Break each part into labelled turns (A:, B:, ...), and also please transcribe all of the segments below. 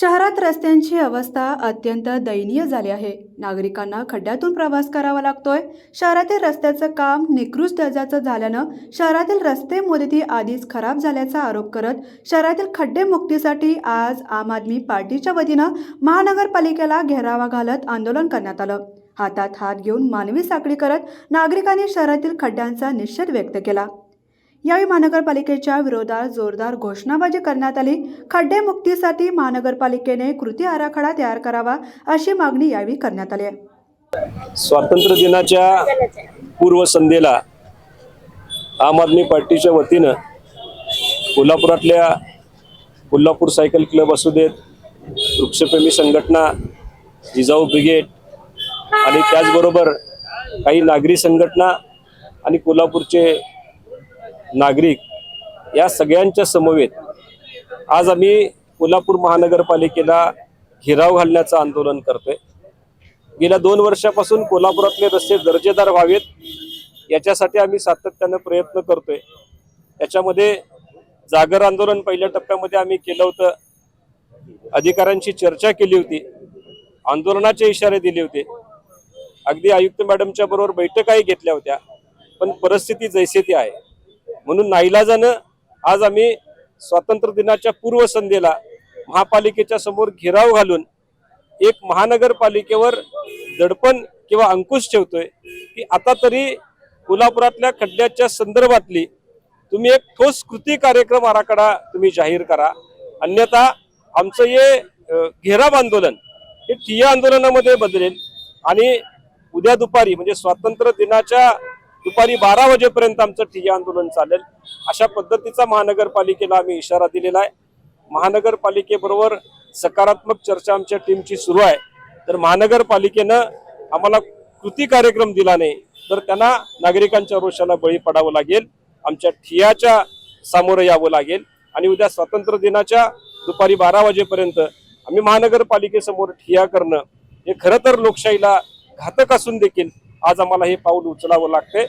A: शहरात रस्त्यांची अवस्था अत्यंत दयनीय झाली आहे. नागरिकांना खड्ड्यातून प्रवास करावा लागतोय. शहरातील रस्त्याचं काम निकृष्ट दर्जाचं झाल्यानं शहरातील रस्ते मुदती आधीच खराब झाल्याचा आरोप करत शहरातील खड्डे मुक्तीसाठी आज आम आदमी पार्टीच्या वतीनं महानगरपालिकेला घेरावा घालत आंदोलन करण्यात आलं. हातात हात घेऊन मानवी साखळी करत नागरिकांनी शहरातील खड्ड्यांचा निषेध व्यक्त केला. यावेळी महानगरपालिकेच्या विरोधात जोरदार घोषणाबाजी करण्यात आली. खड्डे मुक्तीसाठी महानगरपालिकेने कृती आराखडा तयार करावा अशी मागणी यावेळी करण्यात आली आहे.
B: स्वातंत्र्य दिनाच्या पूर्वसंध्येला आम आदमी पार्टीच्या वतीनं कोल्हापुरातल्या कोल्हापूर सायकल क्लब असू देत वृक्षप्रेमी संघटना जिजाऊ ब्रिगेड आणि त्याचबरोबर काही नागरी संघटना आणि कोल्हापूरचे नागरिक या सगळ्यांच्या समवेत आज आम्ही कोल्हापूर महानगरपालिकेला घेराव घालण्याचं आंदोलन करतोय. गेल्या दोन वर्षापासून कोल्हापुरातले रस्ते दर्जेदार व्हावेत याच्यासाठी आम्ही सातत्यानं प्रयत्न करतोय. त्याच्यामध्ये जागर आंदोलन पहिल्या टप्प्यामध्ये आम्ही केलं होतं. अधिकाऱ्यांशी चर्चा केली होती. आंदोलनाचे इशारे दिले होते. अगदी आयुक्त मॅडमच्या बरोबर बैठकाही घेतल्या होत्या. पण परिस्थिती जैसे ती आहे. म्हणून नाईलाजानं आज आम्ही स्वातंत्र्य दिनाच्या पूर्वसंध्येला महापालिकेच्या समोर घेराव घालून एक महानगरपालिकेवर दडपण किंवा अंकुश ठेवतोय की आता तरी कोल्हापुरातल्या खड्ड्याच्या संदर्भातली तुम्ही एक ठोस कृती कार्यक्रम आराखडा तुम्ही जाहीर करा. अन्यथा आमचं हे घेराव आंदोलन हे ठिय्या आंदोलनामध्ये बदलेल आणि उद्या दुपारी म्हणजे स्वातंत्र्य दिनाच्या दुपारी बारा वाजेपर्यंत आमचं ठिय्या आंदोलन चालेल. अशा पद्धतीचा महानगरपालिकेला आम्ही इशारा दिलेला आहे. महानगरपालिकेबरोबर सकारात्मक चर्चा आमच्या टीमची सुरू आहे. तर महानगरपालिकेनं आम्हाला कृती कार्यक्रम दिला नाही तर त्यांना नागरिकांच्या रोषाला बळी पडावं लागेल. आमच्या ठियाच्या सामोरं यावं लागेल. आणि उद्या स्वातंत्र्य दिनाच्या दुपारी बारा वाजेपर्यंत आम्ही महानगरपालिकेसमोर ठिया करणं हे खरं तर लोकशाहीला घातक असून देखील आज आम्हाला हे पाऊल उचलावं लागते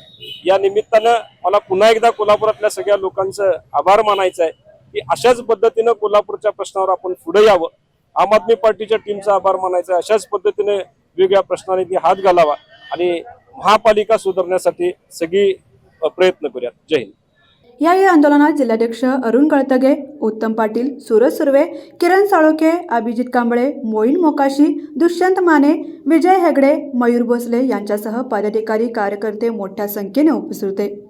B: या निमित्तानं मला पुन्हा एकदा कोल्हापुरातल्या सगळ्या लोकांचं आभार मानायचं आहे की अशाच पद्धतीनं कोल्हापूरच्या प्रश्नावर आपण पुढे यावं. आम आदमी पार्टीच्या टीमचा आभार मानायचा आहे. अशाच पद्धतीने वेगवेगळ्या प्रश्नाने ती हात घालावा आणि महापालिका सुधारण्यासाठी सगळी प्रयत्न करूयात. जय हिंद.
A: यावेळी आंदोलनात जिल्हाध्यक्ष अरुण कळतगे उत्तम पाटील सूरज सुर्वे किरण साळोखे अभिजित कांबळे मोईन मोकाशी दुष्यंत माने विजय हेगडे मयूर भोसले यांच्यासह पदाधिकारी कार्यकर्ते मोठ्या संख्येने उपस्थित होते.